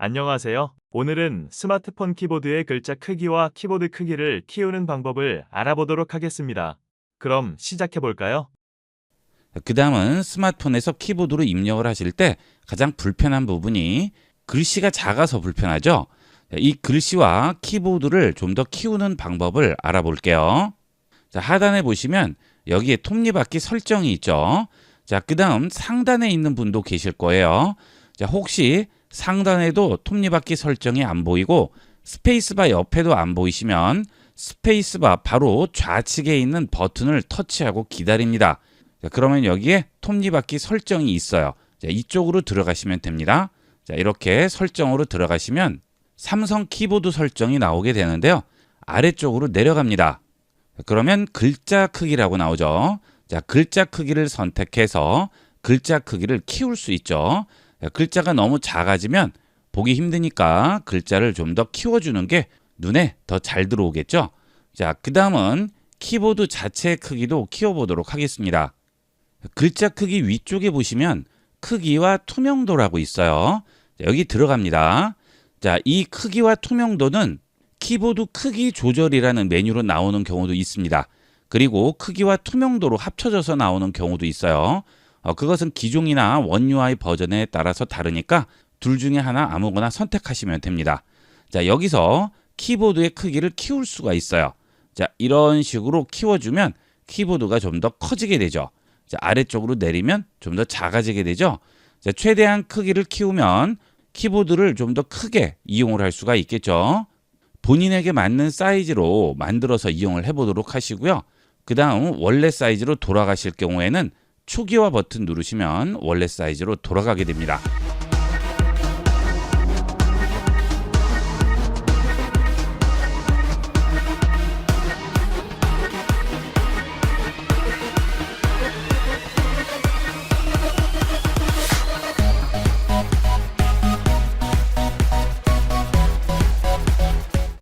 안녕하세요. 오늘은 스마트폰 키보드의 글자 크기와 키보드 크기를 키우는 방법을 알아보도록 하겠습니다. 그럼 시작해 볼까요? 그 다음은 스마트폰에서 키보드로 입력을 하실 때 가장 불편한 부분이 글씨가 작아서 불편하죠. 이 글씨와 키보드를 좀 더 키우는 방법을 알아볼게요. 자, 하단에 보시면 여기에 톱니바퀴 설정이 있죠. 자, 그 다음 상단에 있는 분도 계실 거예요. 자, 혹시 상단에도 톱니바퀴 설정이 안 보이고 스페이스바 옆에도 안 보이시면 스페이스바 바로 좌측에 있는 버튼을 터치하고 기다립니다. 자, 그러면 여기에 톱니바퀴 설정이 있어요. 자, 이쪽으로 들어가시면 됩니다. 자, 이렇게 설정으로 들어가시면 삼성 키보드 설정이 나오게 되는데요. 아래쪽으로 내려갑니다. 자, 그러면 글자 크기라고 나오죠. 자, 글자 크기를 선택해서 글자 크기를 키울 수 있죠. 자, 글자가 너무 작아지면 보기 힘드니까 글자를 좀 더 키워주는 게 눈에 더 잘 들어오겠죠. 자, 그 다음은 키보드 자체 크기도 키워보도록 하겠습니다. 글자 크기 위쪽에 보시면 크기와 투명도라고 있어요. 자, 여기 들어갑니다. 자, 이 크기와 투명도는 키보드 크기 조절이라는 메뉴로 나오는 경우도 있습니다. 그리고 크기와 투명도로 합쳐져서 나오는 경우도 있어요. 어, 그것은 기종이나 원 UI 버전에 따라서 다르니까 둘 중에 하나 아무거나 선택하시면 됩니다. 자, 여기서 키보드의 크기를 키울 수가 있어요. 자, 이런 식으로 키워주면 키보드가 좀 더 커지게 되죠. 자, 아래쪽으로 내리면 좀 더 작아지게 되죠. 자, 최대한 크기를 키우면 키보드를 좀 더 크게 이용을 할 수가 있겠죠. 본인에게 맞는 사이즈로 만들어서 이용을 해보도록 하시고요. 그 다음 원래 사이즈로 돌아가실 경우에는 초기화 버튼 누르시면 원래 사이즈로 돌아가게 됩니다.